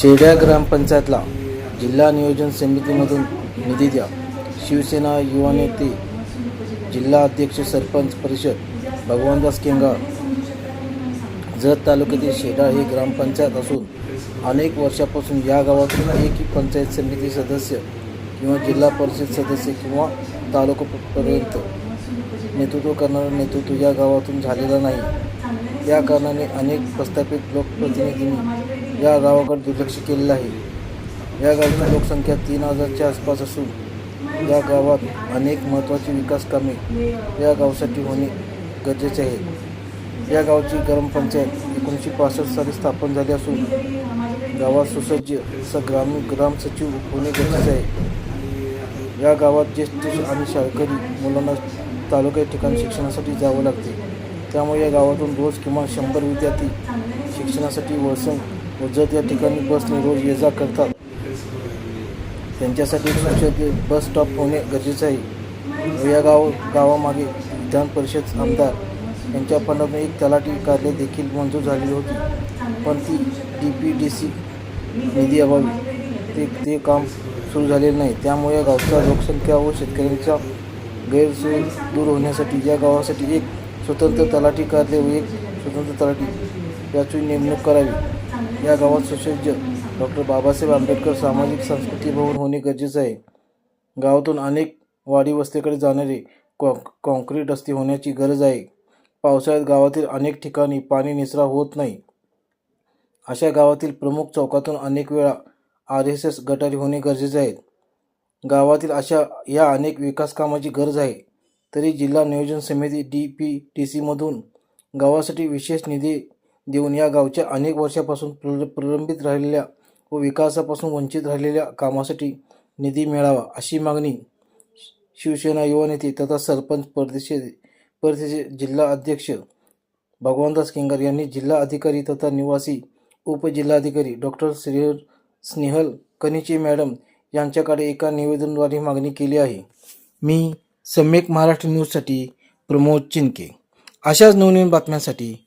शेड्या ग्रामपंचायतला जिल्हा नियोजन समितीमधून निधी द्या. शिवसेना युवा नेते जिल्हा अध्यक्ष सरपंच परिषद भगवानदास केंगार जत तालुक्यातील शेडा ही ग्रामपंचायत असून अनेक वर्षापासून या गावातून एक पंचायत समिती सदस्य किंवा जिल्हा परिषद सदस्य किंवा तालुकापर्यंत नेतृत्व करणारं नेतृत्व या गावातून झालेलं नाही. या कारणाने अनेक प्रस्थापित लोकप्रतिनिधींनी या गावाकडे दुर्लक्ष केलेलं आहे. या गावाची लोकसंख्या तीन हजारच्या आसपास असून या गावात अनेक महत्त्वाची विकास कामे या गावासाठी होणे गरजेचे आहे. या गावची ग्रामपंचायत एकोणीसशे पासष्ट साली स्थापन झाली असून गावात सुसज्ज स ग्रामीण ग्राम सचिव होणे गरजेचे आहे. या गावात ज्येष्ठ आणि शाळकरी मुलांना तालुक्या ठिकाणी शिक्षणासाठी जावं लागते. त्यामुळे या गावातून रोज किमान शंभर विद्यार्थी शिक्षणासाठी वळसंग व जत या ठिकाणी बसने रोज ये जा करतात. त्यांच्यासाठी स्वच्छते बस स्टॉप होणे गरजेचे आहे. व या गाव गावामागे विधान परिषद आमदार यांच्या फंडातून एक तलाठी कार्य देखील मंजूर झालेली होती. पण ती डी पी डी सी निधी अभावी. ते ते काम सुरू झालेलं नाही. त्यामुळे गावच्या लोकसंख्या व शेतकऱ्यांच्या गैरसोय दूर होण्यासाठी या गावासाठी एक स्वतंत्र तलाठी कार्य व एक स्वतंत्र तलाठी याची नेमणूक करावी. या गावात सुसज्ज डॉक्टर बाबासाहेब आंबेडकर सामाजिक संस्कृती भवन होणे गरजेचं आहे. गावातून अनेक वाडी वस्तीकडे जाणारे कॉ कॉन्क्रीट रस्ते होण्याची गरज आहे. पावसाळ्यात गावातील अनेक ठिकाणी पाणी निचरा होत नाही. अशा गावातील प्रमुख चौकातून अनेक वेळा आर एस एस गटारी होणे गरजेचे आहे. गावातील अशा या अनेक विकास कामाची गरज आहे. तरी जिल्हा नियोजन समिती डी पी टी सीमधून गावासाठी विशेष निधी देऊन या गावच्या अनेक वर्षापासून प्रल प्रलंबित राहिलेल्या व विकासापासून वंचित राहिलेल्या कामासाठी निधी मिळावा अशी मागणी शिवसेना युवा नेते तथा सरपंच परदेशी परदेशी जिल्हा अध्यक्ष भगवानदास केंगर यांनी जिल्हा अधिकारी तथा निवासी उपजिल्हाधिकारी डॉक्टर श्री स्नेहल कनिचे मॅडम यांच्याकडे एका निवेदनद्वारे मागणी केली आहे. मी सम्यक महाराष्ट्र न्यूजसाठी प्रमोद चिनके. अशाच नवनवीन बातम्यांसाठी